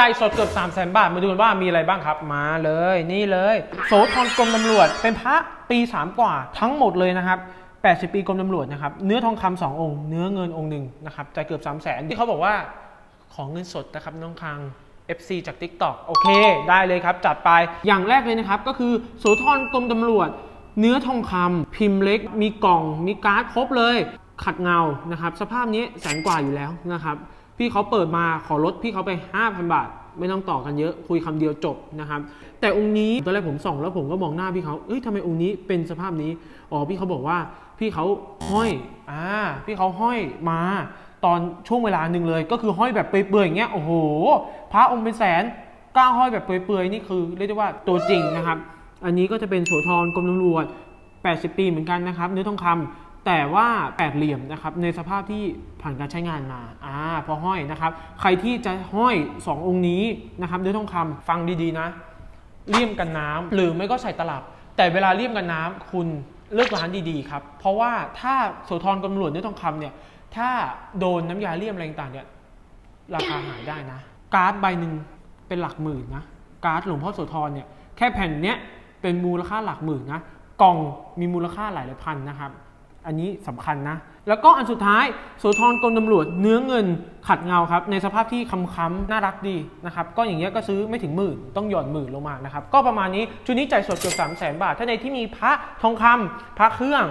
จ่ายสดเกือบ3 0 0 0 0 บาท มาดูกันว่ามีอะไรบ้างครับ มาเลยนี่เลย โสธรกรมตำรวจ เป็นพระปี 3 กว่าทั้งหมดเลยนะครับ80 ปีกรมตำรวจนะครับ เนื้อทองคำสององค์ เนื้อเงินองค์หนึ่งนะครับจ่ายเกือบ3 0 0 0 0 0ที่เขาบอกว่าของเงินสดนะครับน้องคัง FC จาก TikTok โอเค ได้เลยครับ จัดไปอย่างแรกเลยนะครับ ก็คือโสธรกรมตำรวจ เนื้อทองคำพิมพ์เล็ก มีกล่อง มีการ์ดครบเลย ขัดเงานะครับ สภาพนี้แสนกว่าอยู่แล้วนะครับ พี่เขาเปิดมาขอลดพี่เขาไป 5,000 บาท ไม่ต้องต่อกันเยอะคุยคำเดียวจบนะครับ แต่องค์นี้ตอนแรกผมส่องแล้วผมก็มองหน้าพี่เขาเอ้ยทำไมองค์นี้เป็นสภาพนี้อ๋อพี่เขาบอกว่าพี่เขาห้อยอ่าพี่เขาห้อยมาตอนช่วงเวลาหนึ่งเลย ก็คือห้อยแบบเปื่อยๆอย่างเงี้ยโอ้โห พระองค์เป็นแสนกล้าห้อยแบบเปื่อยๆนี่คือเรียกได้ว่าตัวจริงนะครับ อันนี้ก็จะเป็นโสธรกรมตำรวจ 80 ปีเหมือนกันนะครับ เนื้อทองคำ แต่ว่าแปดเหลี่ยมนะครับในสภาพที่ผ่านการใช้งานมาอ่าพอห้อยนะครับใครที่จะห้อย 2 องค์นี้นะครับเนื้อทองคำฟังดีๆนะเลี่ยมกันน้ำหรือไม่ก็ใส่ตลับ แต่เวลาเลี่ยมกันน้ำคุณเลือกร้านดีๆครับเพราะว่าถ้าโสธรกรมตำรวจเนื้อทองคำเนี่ยถ้าโดนน้ำยาเลี่ยมอะไรต่างเนี่ยราคาหายได้นะ การ์ดใบหนึ่งเป็นหลักหมื่นนะการ์ดหลวงพ่อโสธรเนี่ยแค่แผ่นเนี้ยเป็นมูลค่าหลักหมื่นนะกล่องมีมูลค่าหลายหลายพันนะครับ อันนี้สำคัญนะ แล้วก็อันสุดท้ายโสธรกรมตำรวจเนื้อเงินขัดเงาครับ ในสภาพที่ค้ำๆน่ารักดีนะครับ ก็อย่างเงี้ยก็ซื้อไม่ถึงหมื่น ต้องหย่อนหมื่นลงมานะครับ ก็ประมาณนี้ ชุดนี้จ่ายสดเกือบ3 0 0แสนบาท ถ้าในที่มีพระทองคำพระเครื่อง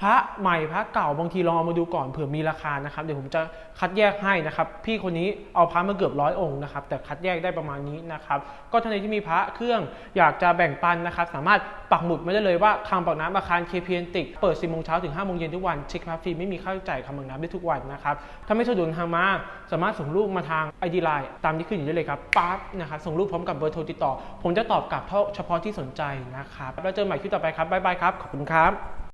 พระใหม่พระเก่าบางทีลองเอามาดูก่อนเผื่อมีราคานะครับ เดี๋ยวผมจะคัดแยกให้นะครับ พี่คนนี้เอาพระมาเกือบร้อยองค์นะครับ แต่คัดแยกได้ประมาณนี้นะครับ ก็ท่านใดที่มีพระเครื่องอยากจะแบ่งปันนะครับ สามารถปักหมุดไว้ได้เลยว่าคลังปักน้ำอาคาร KPN ติกเปิด10โมงเช้าถึง5โมงเย็นทุกวันเช็คพาฟรีไม่มีค่าใช้จ่ายคำปักน้ำได้ทุกวันนะครับถ้าไม่สะดวกทางมาสามารถส่งรูปมาทาง ID Line ตามที่ขึ้นอยู่ได้เลยครับปั๊บนะครับส่งรูปพร้อมกับเบอร์โทรติดต่อ ผมจะตอบกลับเฉพาะที่สนใจนะครับแล้วเจอกันใหม่คลิปต่อไปครับบ๊ายบายครับขอบคุณครับ